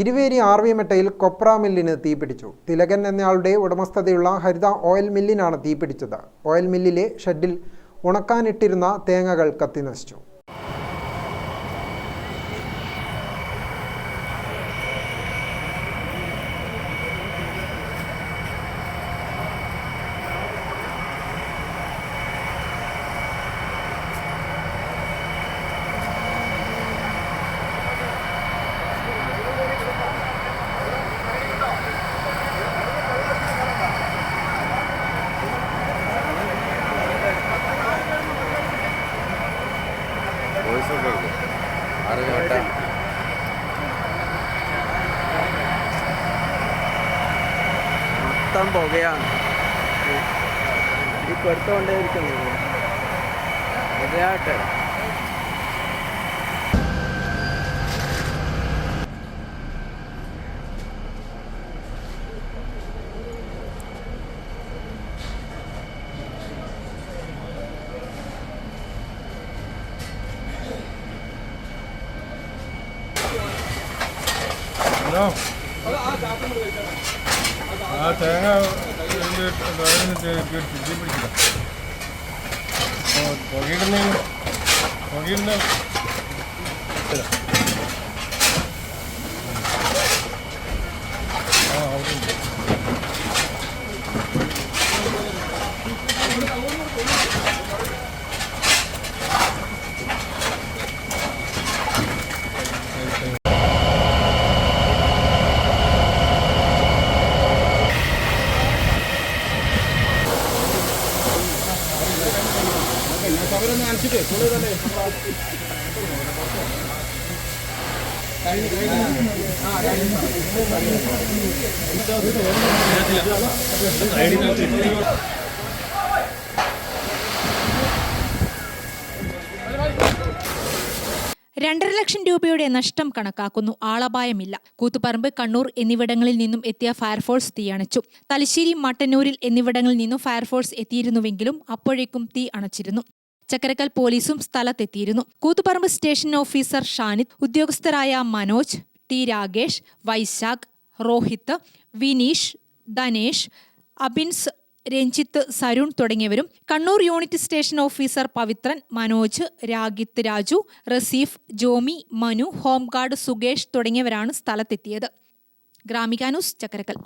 Iruveri R V മെട്ടയിൽ കൊപ്ര മില്ലിന് തീപിടിച്ചു തിലകൻ എന്നയാളുടെ ഉടമസ്ഥതയുള്ള ഹരിത ഓയിൽ മില്ലിനാണ് തീപിടിച്ചത് ഓയിൽ മില്ലിലെ ഷെഡിൽ ഉണക്കാനിട്ടിരുന്ന തേങ്ങകൾ കത്തിനശിച്ചു. ആറ് വട്ട മൊത്തം പുകയാണ്. ഈ പെടുത്തോണ്ടേ ഇരിക്കുന്നത്. ഇതാട്ടെ. ഹലോ ആ തേങ്ങ പിടിച്ചില്ല പുകയിടുന്ന പുകയിടുന്ന രണ്ടര ലക്ഷം രൂപയുടെ നഷ്ടം കണക്കാക്കുന്നു. ആളപായമില്ല. കൂത്തുപറമ്പ് കണ്ണൂർ എന്നിവിടങ്ങളിൽ നിന്നും എത്തിയ ഫയർഫോഴ്സ് തീയണച്ചു തലശ്ശേരി മട്ടന്നൂരിൽ എന്നിവിടങ്ങളിൽ നിന്നും ഫയർഫോഴ്സ് എത്തിയിരുന്നുവെങ്കിലും അപ്പോഴേക്കും തീ അണച്ചിരുന്നു. ചക്കരക്കൽ പോലീസും സ്ഥലത്തെത്തിയിരുന്നു. കൂത്തുപറമ്പ് സ്റ്റേഷൻ ഓഫീസർ ഷാനിത് ഉദ്യോഗസ്ഥരായ മനോജ് ടി രാകേഷ് വൈശാഖ് റോഹിത്ത് വിനീഷ് ധനേഷ് അബിൻസ് രഞ്ജിത്ത് സരുൺ തുടങ്ങിയവരും Kannur unit station officer Pavithran Manoj Ragith Raju Raseef Jomy Manu home guard Sukesh തുടങ്ങിയവരാണ് സ്ഥലത്തെത്തിയത്. ഗ്രാമികാനൂസ് ചക്കരക്കൽ.